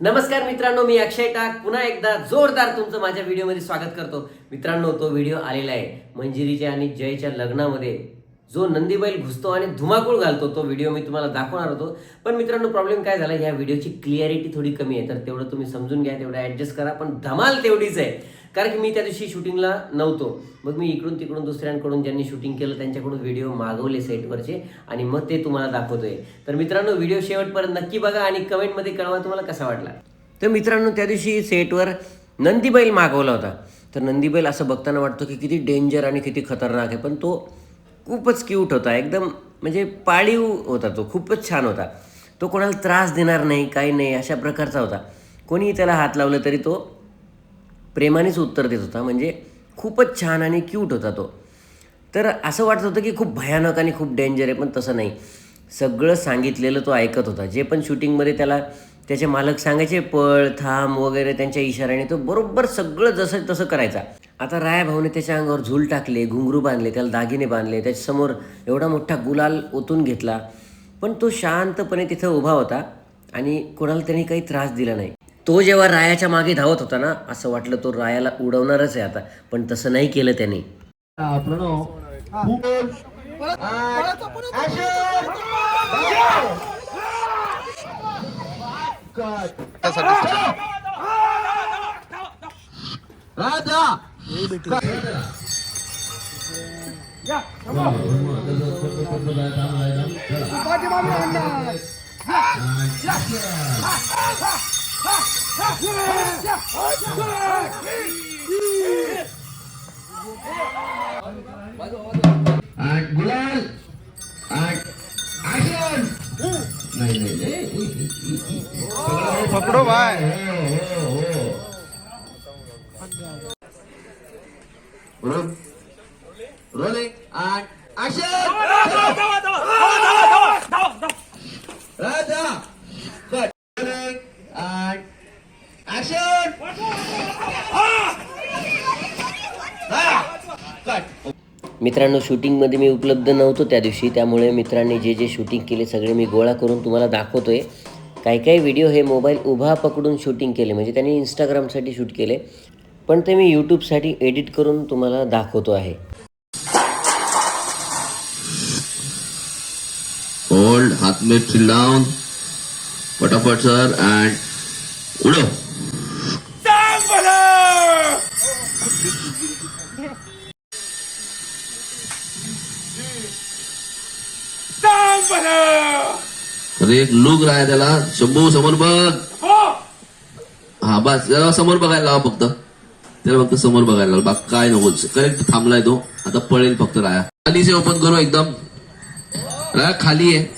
नमस्कार मित्रांनो मी अक्षय टाक. पुन्हा एकदा जोरदार तुमचं माझ्या व्हिडिओमध्ये स्वागत करतो. मित्रांनो तो व्हिडिओ आलेला आहे. मंजिरीच्या आणि जयच्या लग्नामध्ये जो नंदीबैल घुसतो आणि धुमाकूळ घालतो तो व्हिडिओ मी तुम्हाला दाखवणार होतो. पण मित्रांनो प्रॉब्लेम काय झाला? या व्हिडिओची क्लिअरिटी थोडी कमी आहे. तर तेवढं तुम्ही समजून घ्या तेवढं ॲडजस्ट करा. पण धमाल तेवढीच आहे. कारण की मी त्या दिवशी शूटिंगला नव्हतो. मग मी इकडून तिकडून दुसऱ्यांकडून ज्यांनी शूटिंग केलं त्यांच्याकडून व्हिडिओ मागवले सेटवरचे आणि मग ते तुम्हाला दाखवतोय. तर मित्रांनो व्हिडिओ शेवटपर्यंत नक्की बघा आणि कमेंटमध्ये कळवा तुम्हाला कसा वाटला. तर मित्रांनो त्या दिवशी सेटवर नंदीबैल मागवला होता. तर नंदीबैल असं बघताना वाटतो की किती डेंजर आणि किती खतरनाक आहे पण तो खूपच क्यूट होता. एकदम म्हणजे पाळीव होता तो खूपच छान होता. तो कोणाला त्रास देणार नाही काही नाही अशा प्रकारचा होता. कोणीही त्याला हात लावलं तरी तो प्रेमानेच उत्तर देत होता म्हणजे खूपच छान आणि क्यूट होता तो. तर असं वाटत होतं की खूप भयानक आणि खूप डेंजर आहे पण तसं नाही. सगळं सांगितलेलं तो ऐकत होता. जे पण शूटिंगमध्ये त्याला त्याचे मालक सांगायचे पळ थांब वगैरे त्यांच्या इशाऱ्याने तो बरोबर सगळं जसं तसं करायचा. आता राया भाऊने त्याच्या अंगावर झूल टाकले घुंगरू बांधले त्याला दागिने बांधले त्याच्यासमोर एवढा मोठा गुलाल ओतून घेतला. पण तो शांतपणे तिथं उभा होता आणि कोणाला त्यांनी काही त्रास दिला नाही. तो जेव्हा रायाच्या मागे धावत होता ना असं वाटलं तो रायाला उडवणारच आहे आता. पण तसं नाही केलं त्याने. राजा. आठ गुलाल आठ ऍक्शन नाही नाही नाही पकडो बाय रोल रोलिंग आठ ऍक्शन राजा कट रोलिंग आठ ऍक्शन कट मित्रांनो शूटिंगमध्ये मी उपलब्ध नव्हतो त्या दिवशी त्यामुळे मित्रांनी जे जे शूटिंग केले सगळे मी गोळा करून तुम्हाला दाखवतोय. काही काही व्हिडिओ हे मोबाईल उभा पकडून शूटिंग केले म्हणजे त्यांनी इंस्टाग्रामसाठी शूट केले पण ते मी यूट्यूबसाठी एडिट करून तुम्हाला दाखवतो आहे. होल्ड हाथ में चिल फटाफट सर अँड उड़ो अरे एक लुक राहा त्याला. शंभू समोर बघ. हा. बस. जरा समोर बघायला लावा फक्त. त्याला फक्त समोर बघायला लावा. काय नको. करेक्ट थांबलाय तो. आता पळेल फक्त राया. खाली से ओपन करू एकदम. राया खाली आहे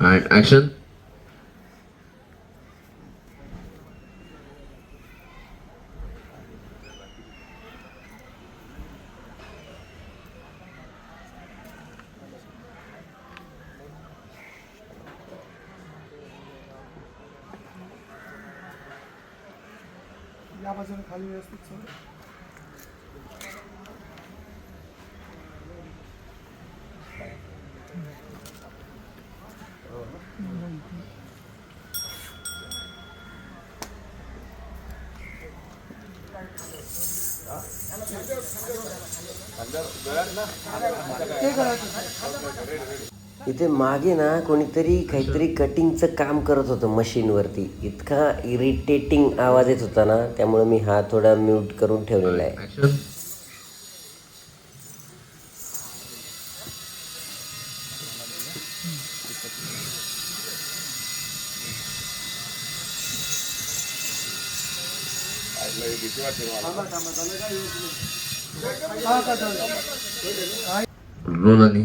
Alright, action. या बाजूने खाली व्यवस्थित सोड. ते करायचं इथे मागे ना कोणीतरी काहीतरी कटिंगचं काम करत होतं मशीनवरती इतका इरिटेटिंग आवाज येत होता ना त्यामुळे मी हा थोडा म्यूट करून ठेवलेला आहे हा का चालेल. रोल आणि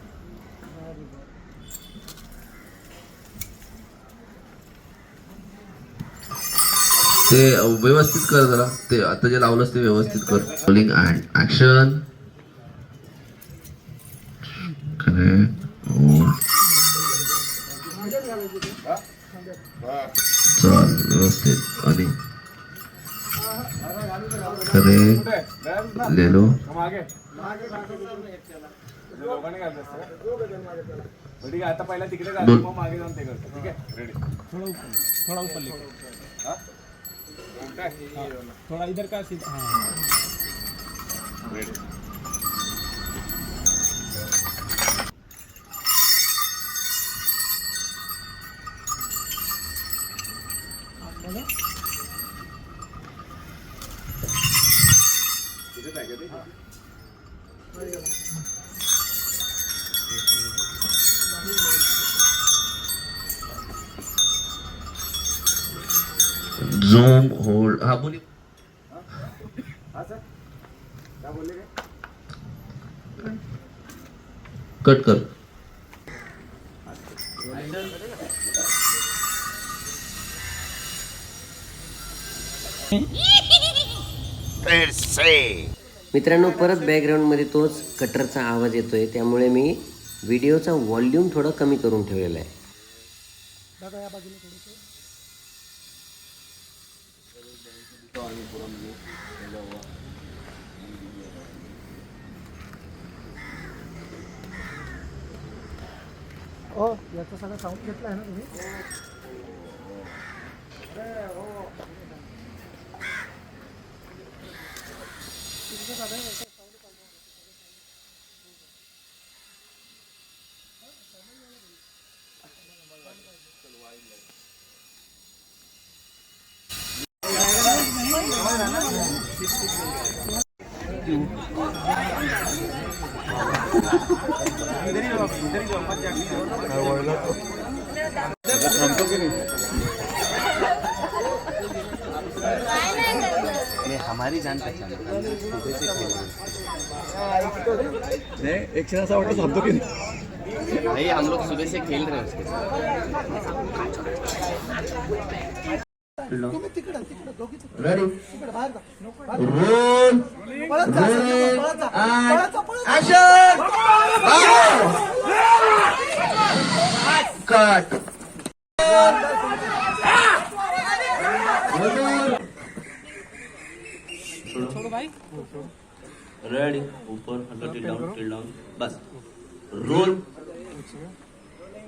ते व्यवस्थित कर जरा. ते आता जे लावलंस ते व्यवस्थित कर. रोलिंग अँड ऍक्शन चल व्यवस्थित आणि खरे लेलो आता पहिला तिकडे. मग जाऊन ते करतो ठीक आहे थोड़ा थोड़ा इधर का सीधा हाँ. झूम होल्ड हा बोली. कट कर. मित्रांनो परत बॅकग्राऊंडमध्ये तोच कटरचा आवाज येतोय. त्यामुळे मी व्हिडिओचा व्हॉल्यूम थोडा कमी करून ठेवलेला आहे. दादा या बाजूला थोडंसं. हो याचा सगळा साऊंड घेतला आहे ना तुम्ही तुम्ही तिकडं तिकडं दोघी रेडी तिकडं बाहेर जा हम लोग पळत जा पळत जा पळत उसके साथ। जा ऍक्शन कट रेडी ऊपर हल्का tilt down till down bus roll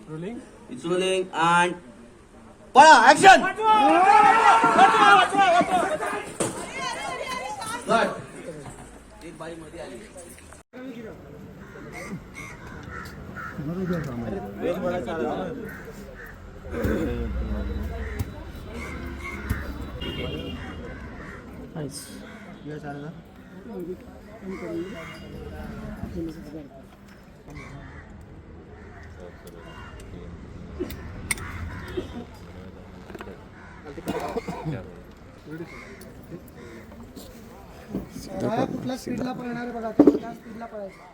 rolling it's rolling and पळा ऍक्शन कट बाया कुठल्या स्पीडला पळणार बघा त्या स्पीडला पळायचं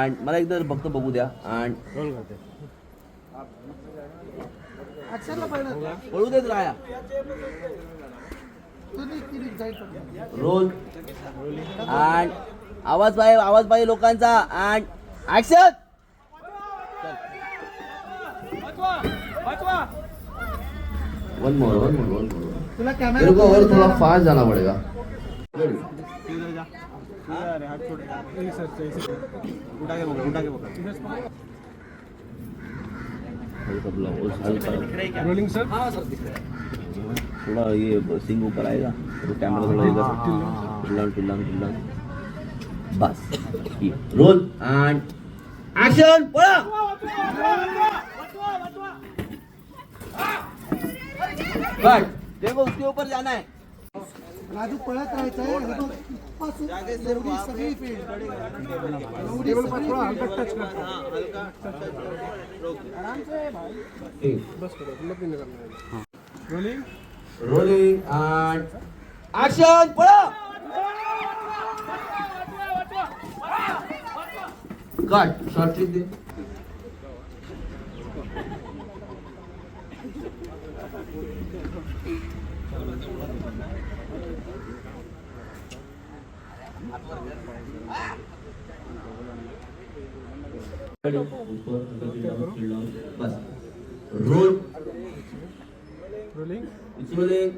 आणि मला एकदा फक्त बघू द्या. आणि ऍक्शनला पाहिलं पळू देत राया रोल आणि आवाज पाहिजे आवाज पाहिजे लोकांचा. And action one more one more one more तुला कॅमेरा और थोड़ा फास्ट जाना पड़ेगा. रोलिंग सर थोड़ा ये सिंग ऊपर आएगा. तो कैमरा थोड़ा इधर टिल्लान टिल्लान बस. रोल एंड एक्शन पड़ा कट देखो उसके ऊपर जाना है राजू पळत राहायचं हे सगळी field. Rolling rolling and action पड़ा कट शॉर्ट दे. रोल रोलिंग रोलिंग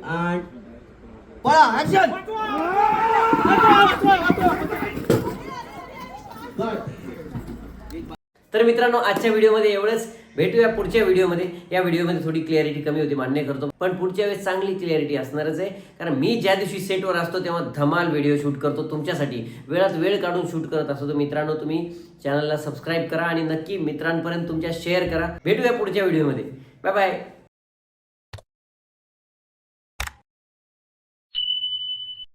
तर मित्रांनो आजच्या व्हिडिओमध्ये एवढंच. भेटूया पुढच्या व्हिडिओमध्ये. या व्हिडिओमध्ये थोडी क्लॅरिटी कमी होती मान्य करतो. पण पुढच्या वेळेस चांगली क्लिअरिटी असणारच आहे. कारण मी ज्या दिवशी सेटवर असतो तेव्हा धमाल व्हिडिओ शूट करतो तुमच्यासाठी. वेळात वेळ काढून शूट करत असतो. तर मित्रांनो तुम्ही चॅनलला सबस्क्राईब करा आणि नक्की मित्रांपर्यंत तुमच्या शेअर करा. भेटूया पुढच्या व्हिडिओमध्ये. Bye bye